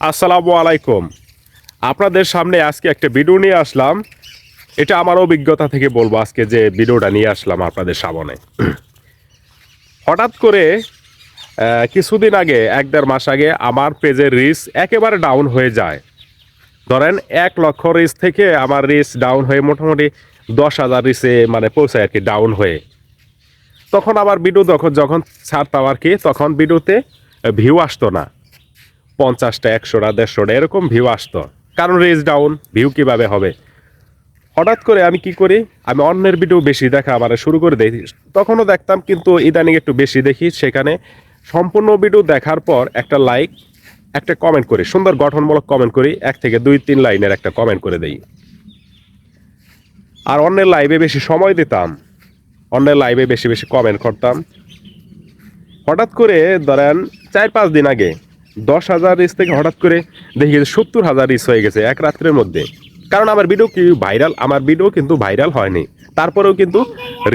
আসসালামু আলাইকুম। আপনাদের সামনে আজকে একটা ভিডিও নিয়ে আসলাম। এটা আমার অভিজ্ঞতা থেকে বলব আজকে যে ভিডিওটা নিয়ে আসলাম আপনাদের সামনে। হঠাৎ করে কিছুদিন আগে, এক দেড় মাস আগে আমার পেজের রিস একেবারে ডাউন হয়ে যায়। ধরেন এক লক্ষ রিস থেকে আমার রিস ডাউন হয়ে মোটামুটি দশ হাজার রিসে মানে পৌঁছায় আর কি ডাউন হয়ে। তখন আমার ভিডিও যখন যখন ছাড়তাম আর কি, তখন ভিডিওতে ভিউ আসতো না। পঞ্চাশটা, একশোটা, দেড়শোটা, এরকম ভিউ আসতো। কারণ রেজ ডাউন ভিউ কীভাবে হবে? হঠাৎ করে আমি কি করি? আমি অন্যের ভিডিও বেশি দেখা আবার শুরু করে দেখি তখনও দেখতাম কিন্তু ইদানিং একটু বেশি দেখি সেখানে। সম্পূর্ণ ভিডিও দেখার পর একটা লাইক একটা কমেন্ট করি। সুন্দর গঠনমূলক কমেন্ট করি। এক থেকে দুই, তিন লাইনের একটা কমেন্ট করে দেই। আর অন্যের লাইভে বেশি সময় দিতাম। অন্যের লাইভে বেশি বেশি কমেন্ট করতাম। হঠাৎ করে ধরেন চার পাঁচ দিন আগে দশ হাজার রিস থেকে হঠাৎ করে দেখি সত্তর হাজার রিস হয়ে গেছে এক রাত্রের মধ্যে। কারণ আমার ভিডিও কি ভাইরাল আমার ভিডিও কিন্তু ভাইরাল হয়নি। তারপরেও কিন্তু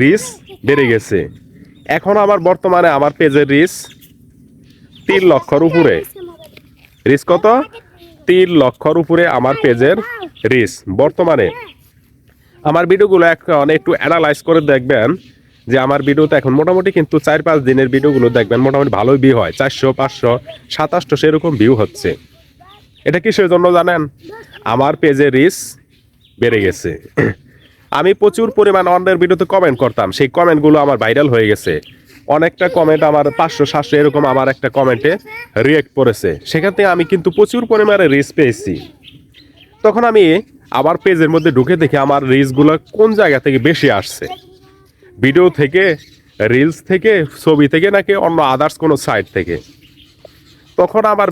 রিস বেড়ে গেছে। এখন আমার বর্তমানে আমার পেজের রিস তিন লক্ষর উপরে। রিস কত? তিন লক্ষর উপরে আমার পেজের রিস বর্তমানে আমার ভিডিওগুলো এখন একটু অ্যানালাইজ করে দেখবেন। যে আমার ভিডিওতে এখন মোটামুটি কিন্তু চার পাঁচ দিনের ভিডিওগুলো দেখবেন, মোটামুটি ভালোই ভিউ হয়। চারশো, পাঁচশো, সাতাশশো সেরকম ভিউ হচ্ছে। এটা কিসের জন্য জানেন? আমার পেজে রিস বেড়ে গেছে। আমি প্রচুর পরিমাণ অন্যের ভিডিওতে কমেন্ট করতাম। সেই কমেন্টগুলো আমার ভাইরাল হয়ে গেছে। অনেকটা কমেন্ট আমার পাঁচশো, সাতশো এরকম আমার একটা কমেন্টে রিয়েক্ট করেছে সেখান থেকে আমি কিন্তু প্রচুর পরিমাণে রিস পেয়েছি। তখন আমি আমার পেজের মধ্যে ঢুকে দেখি আমার রিলসগুলো কোন জায়গা থেকে বেশি আসছে। ভিডিও থেকে রিলস থেকে, ছবি থেকে নাকি অন্য আদার্স কোনো সাইট থেকে? তখন আমার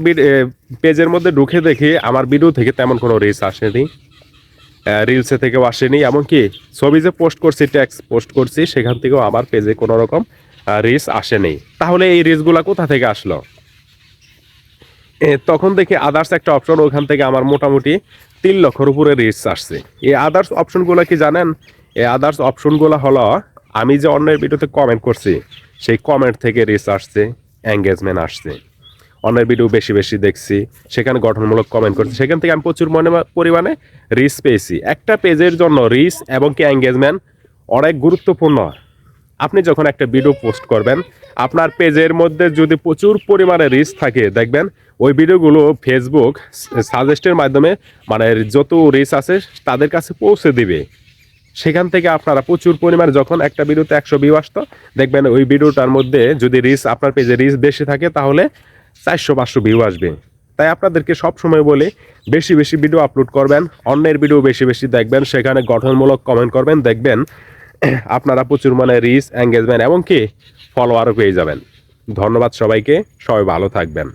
পেজের মধ্যে ঢুকে দেখি আমার ভিডিও থেকে তেমন কোনো রিলস আসেনি। রিলসে থেকেও আসেনি, এমনকি ছবি যে পোস্ট করছি ট্যাক্স পোস্ট করছি, সেখান থেকেও আমার পেজে কোনো রকম রিলস আসেনি। তাহলে এই রিলসগুলো কোথা থেকে আসলো? তখন দেখি আদার্স একটা অপশন ওখান থেকে আমার মোটামুটি তিন লক্ষর উপরে রিচ আসছে। এই আদার্স অপশনগুলো কি জানেন? এই আদার্স অপশনগুলো হলো আমি যে অন্যের ভিডিওতে কমেন্ট করছি, সেই কমেন্ট থেকে রিচ আসছে এঙ্গেজমেন্ট আসছে। অন্যের ভিডিও বেশি বেশি দেখছি, সেখানে গঠনমূলক কমেন্ট করছি। সেখান থেকে আমি প্রচুর মনে পরিমাণে রিচ পেয়েছি। একটা পেজের জন্য রিচ এবং কি এঙ্গেজমেন্ট অনেক গুরুত্বপূর্ণ। আপনি যখন একটা ভিডিও পোস্ট করবেন, আপনার পেজের মধ্যে যদি প্রচুর পরিমাণে রিচ থাকে, দেখবেন ওই ভিডিওগুলো ফেসবুক সাজেস্টের মাধ্যমে মানে যত রিচ আছে, তাদের কাছে পৌঁছে দিবে। সেখান থেকে আপনারা প্রচুর পরিমাণে যখন একটা ভিডিওতে একশো ভিউ আসতো, দেখবেন ওই ভিডিওটার মধ্যে যদি রিচ আপনার পেজে রিচ বেশি থাকে, তাহলে চারশো পাঁচশো ভিউ আসবে। তাই আপনাদেরকে সব সময় বলে, বেশি বেশি ভিডিও আপলোড করবেন, অন্যের ভিডিও বেশি বেশি দেখবেন, সেখানে গঠনমূলক কমেন্ট করবেন, দেখবেন আপনারা প্রচুর মানে রিচ এঙ্গেজমেন্ট এবং কি ফলোয়ারও পেয়ে যাবেন। ধন্যবাদ সবাইকে, সবাই ভালো থাকবেন।